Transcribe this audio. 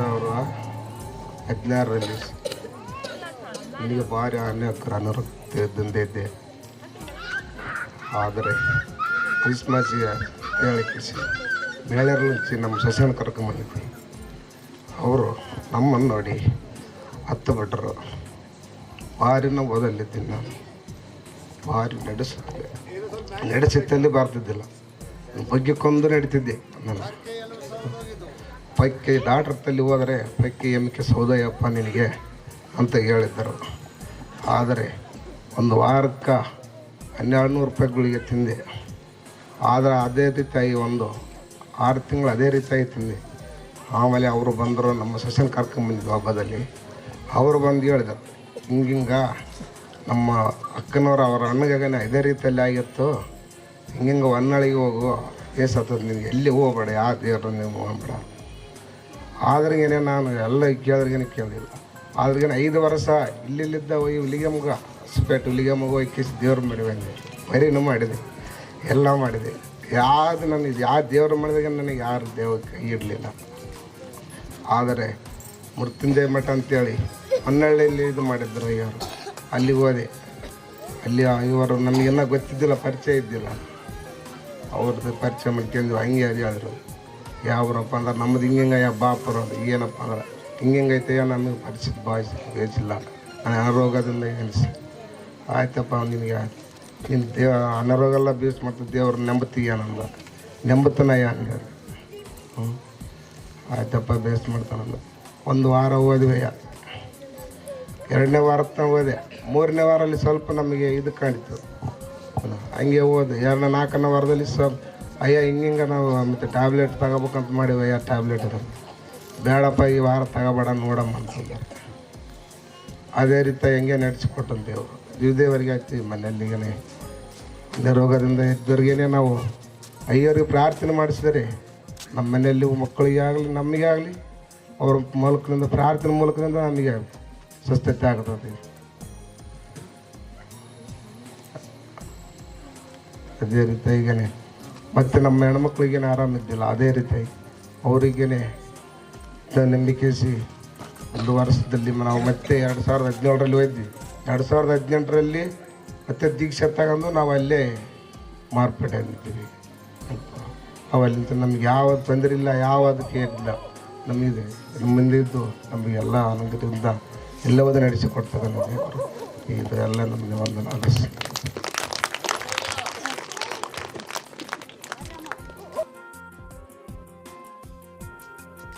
ಸಾವಿರ ಹದಿನಾರರಲ್ಲಿ ಇಲ್ಲಿಗೆ ಭಾರಿ ಅನೇಕ ಅನಾರೋಗ್ಯ ಇದ್ದೆ ಆದರೆ ಕ್ರಿಸ್ಮಸ್ಗೆ ಹೇಳಕ್ಕೆ ಮೇಳರ್ಲಿಂಚಿ ನಮ್ಮ ಸಸ್ಯನ ಕರ್ಕೊಂಬಂದಿದ್ವಿ ಅವರು ನಮ್ಮನ್ನು ನೋಡಿ ಹತ್ತು ಬಿಟ್ಟರು ಭಾರಿ ನಾವು ಓದಲ್ಲಿದ್ದೀನಿ ನಾನು. ಭಾರಿ ನಡೆಸಿದ್ದೆ ನಡೆಸಿತ್ತಲ್ಲಿ ಬರ್ತಿದ್ದಿಲ್ಲ. ಬಗ್ಗೆ ಕೊಂದು ನಡೀತಿದ್ದೆ. ನಾನು ಪೈಕಿ ಡಾಕ್ಟ್ರತ್ತಲ್ಲಿ ಹೋದರೆ ಪೈಕಿ ಎಮ್ಕೆ ಸೌದಯ್ಯಪ್ಪ ನಿನಗೆ ಅಂತ ಹೇಳಿದ್ದರು. ಆದರೆ ಒಂದು ವಾರಕ್ಕೆ ಹನ್ನೆರಡು ನೂರು ರೂಪಾಯಿ ಗುಳಿಗೆ ತಿಂದೆ. ಆದರೆ ಅದೇ ರೀತಿಯಾಗಿ ಒಂದು ಆರು ತಿಂಗಳು ಅದೇ ರೀತಿಯಾಗಿ ತಿಂದೆ. ಆಮೇಲೆ ಅವರು ಬಂದರು ನಮ್ಮ ಸಸ್ಯನ ಕರ್ಕೊಂಬಂದಿದ್ದು ಹಬ್ಬದಲ್ಲಿ ಅವರು ಬಂದು ಹೇಳಿದರು, ಹಿಂಗಿಂಗ ನಮ್ಮ ಅಕ್ಕನವರು ಅವರ ಅಣ್ಣಗನ ಇದೇ ರೀತಿಯಲ್ಲಿ ಆಗಿತ್ತು. ಹಿಂಗಿಂಗೆ ಹೊನ್ನಾಳಿಗೆ ಹೋಗು ಕೇಸತ್ತದ ನಿನಗೆ ಎಲ್ಲಿ ಹೋಗಬೇಡ ಯಾವ ದೇವರು ನೀವು ಹೋಗ್ಬೇಡ ಆದ್ರಿಗೇನೆ ನಾನು ಎಲ್ಲ ಕೇಳಿದ್ರಿಗೇನೆ ಕೇಳಿಲ್ಲ. ಆದ್ರಿಗೇನೆ ಐದು ವರ್ಷ ಇಲ್ಲಿಲ್ಲಿದ್ದ ಇಲ್ಲಿಗೆ ಮಗ ಸ್ಪೇಟ್ ಇಲ್ಲಿಗೆ ಮಗು ಇಕ್ಕಿಸಿ ಕಿಸ್ ದೇವ್ರ ಮಡಿವೆ ಮರಿನೂ ಮಾಡಿದೆ. ಎಲ್ಲ ಮಾಡಿದೆ. ಯಾವುದು ನನಗೆ ಯಾವ ದೇವ್ರ ಮಾಡಿದಾಗ ನನಗೆ ಯಾರು ದೇವ ಕೈ ಇರಲಿಲ್ಲ. ಆದರೆ ಮೃತ್ಯುಂಜಯ ಮಠ ಅಂತೇಳಿ ಹೊನ್ನಳ್ಳಿಯಲ್ಲಿ ಇದು ಮಾಡಿದ್ರು ಇವರು ಅಲ್ಲಿಗೆ ಹೋದೆ. ಅಲ್ಲಿ ಇವರು ನಮಗೆಲ್ಲ ಗೊತ್ತಿದ್ದಿಲ್ಲ, ಪರಿಚಯ ಇದ್ದಿಲ್ಲ. ಅವ್ರದ್ದು ಪರಿಚಯ ಮಾಡ್ಕೊಂಡು ಹಂಗೆ ಅದು ಹೇಳಿದ್ರು ಯಾವ್ರಪ್ಪ ಅಂದ್ರೆ ನಮ್ಮದು ಬಾಪ್ ಅದು ಏನಪ್ಪ ಅಂದ್ರೆ ಹಿಂಗೈತೆ ನಮಗೆ ಪರಿಸ್ಥಿತಿ ಭಾಷೆ ಬೇಸಿಲ್ಲ ನಾನು ಅನಾರೋಗ್ಯದಿಂದ ಎನಿಸಿ ಆಯ್ತಪ್ಪ, ನಿನಗೆ ನಿನ್ನ ದೇವ ಅನಾರೋಗ್ಯ ಎಲ್ಲ ಬೀಸ್ ಮತ್ತು ದೇವ್ರ ನೆಂಬತ್ತೀಯ ನಮ್ಗೆ ನೆಂಬತ್ತನಯ್ಯ ಹಂಗೆ ಹ್ಞೂ ಆಯ್ತಪ್ಪ, ಬೇಸ್ ಮಾಡ್ತಾನಂದ ಒಂದು ವಾರ ಓದಿವಯ್ಯ ಎರಡನೇ ವಾರ ಹೋದೆ ಮೂರನೇ ವಾರಲ್ಲಿ ಸ್ವಲ್ಪ ನಮಗೆ ಇದು ಕಾಣಿತು ಹಂಗೆ ಹೋದೆ ಎರಡನೇ, ನಾಲ್ಕನೇ ವಾರದಲ್ಲಿ ಸ್ವಲ್ಪ ಅಯ್ಯ ಹಿಂಗೆ ನಾವು ಮತ್ತು ಟ್ಯಾಬ್ಲೆಟ್ ತಗೋಬೇಕಂತ ಮಾಡಿವಿ ಅಯ್ಯ ಟ್ಯಾಬ್ಲೆಟ್ ಅದ. ಬೇಡಪ್ಪ, ಈ ವಾರ ತಗೋಬೇಡ, ನೋಡಮ್ಮ ಅಂತಂದ್ರೆ ಅದೇ ರೀತಿ ಹೆಂಗೆ ನಡೆಸಿಕೊಟ್ಟಂತ ದೇವರು ದೇವದೇವರಿಗೆ ಹಾಕ್ತೀವಿ ಮನೆಯಲ್ಲಿಗೇ ಇದೇ ರೋಗದಿಂದ ಇದ್ದವ್ರಿಗೇನೆ ನಾವು ಅಯ್ಯವ್ರಿಗೆ ಪ್ರಾರ್ಥನೆ ಮಾಡಿಸಿದರೆ ನಮ್ಮ ಮನೆಯಲ್ಲಿ ಮಕ್ಕಳಿಗೆ ಆಗಲಿ, ನಮಗೆ ಆಗಲಿ, ಅವ್ರ ಮೂಲಕದಿಂದ, ಪ್ರಾರ್ಥನೆ ಮೂಲಕದಿಂದ ನಮಗೆ ಸ್ವಸ್ಥತೆ ಆಗ್ತದೆ. ಅದೇ ರೀತಿ ಈಗನೇ ಮತ್ತು ನಮ್ಮ ಹೆಣ್ಮಕ್ಳಿಗೇನು ಆರಾಮಿದ್ದಿಲ್ಲ. ಅದೇ ರೀತಿ ಅವರಿಗೇನೆ ನಂಬಿಕೆಸಿ ಒಂದು ವರ್ಷದಲ್ಲಿ ನಾವು ಮತ್ತೆ ಎರಡು ಸಾವಿರದ ಹದಿನೇಳರಲ್ಲಿ ಹೋದ್ವಿ. ಎರಡು ಸಾವಿರದ ಹದಿನೆಂಟರಲ್ಲಿ ಮತ್ತೆ ದೀಕ್ಷೆ ತಗೊಂಡು ನಾವು ಅಲ್ಲೇ ಮಾರ್ಪೇಟೆ ಅಂತೀವಿ ಅವಲ್ಲಿಂದ ನಮ್ಗೆ ಯಾವ ತೊಂದರೆ ಇಲ್ಲ, ಯಾವ ಅದಕ್ಕೆ ಇಲ್ಲ. ನಮಗೆ ನಮ್ಮಿಂದಿದ್ದು ನಮಗೆಲ್ಲ ಅನುಗ್ರಹದಿಂದ ಎಲ್ಲವನ್ನೂ ನಡೆಸಿಕೊಡ್ತದೆ ನಮ್ಮ ದೇವರು ಇದು ಎಲ್ಲ ನಮಗೆ ಒಂದು ಅನಿಸ್ತು